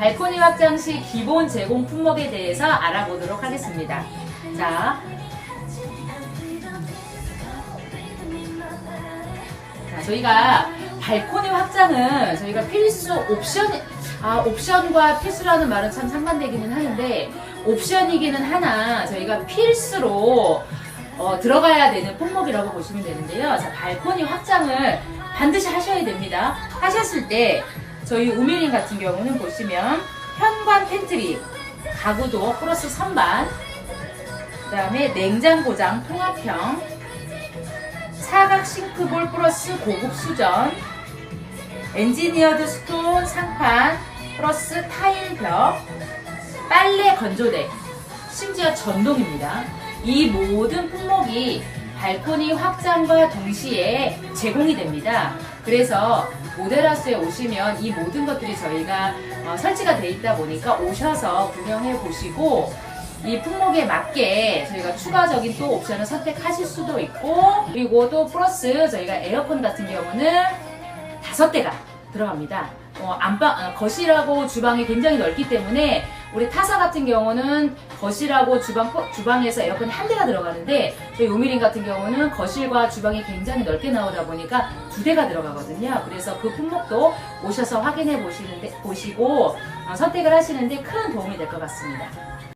발코니 확장 시 기본 제공 품목에 대해서 알아보도록 하겠습니다. 자, 자, 저희가 발코니 확장은 저희가 필수 옵션, 아, 옵션과 필수라는 말은 참 상반되기는 하는데, 옵션이기는 하나, 저희가 필수로 어, 들어가야 되는 품목이라고 보시면 되는데요. 자, 발코니 확장을 반드시 하셔야 됩니다. 하셨을 때, 저희 우미린 같은 경우는 보시면, 현관 팬트리, 가구도 플러스 선반, 그 다음에 냉장고장 통합형, 사각 싱크볼 플러스 고급 수전, 엔지니어드 스톤 상판 플러스 타일 벽, 빨래 건조대, 심지어 전동입니다. 이 모든 품목이 발코니 확장과 동시에 제공이 됩니다. 그래서 모델하우스에 오시면 이 모든 것들이 저희가 어, 설치가 돼 있다 보니까 오셔서 구경해 보시고 이 품목에 맞게 저희가 추가적인 또 옵션을 선택하실 수도 있고 그리고 또 플러스 저희가 에어컨 같은 경우는 다섯 대가 들어갑니다. 어, 안방, 아, 거실하고 주방이 굉장히 넓기 때문에 우리 타사 같은 경우는 거실하고 주방, 주방에서 에어컨이 한 대가 들어가는데 저희 오미린 같은 경우는 거실과 주방이 굉장히 넓게 나오다 보니까 두 대가 들어가거든요. 그래서 그 품목도 오셔서 확인해 보시는데, 보시고 어, 선택을 하시는데 큰 도움이 될 것 같습니다.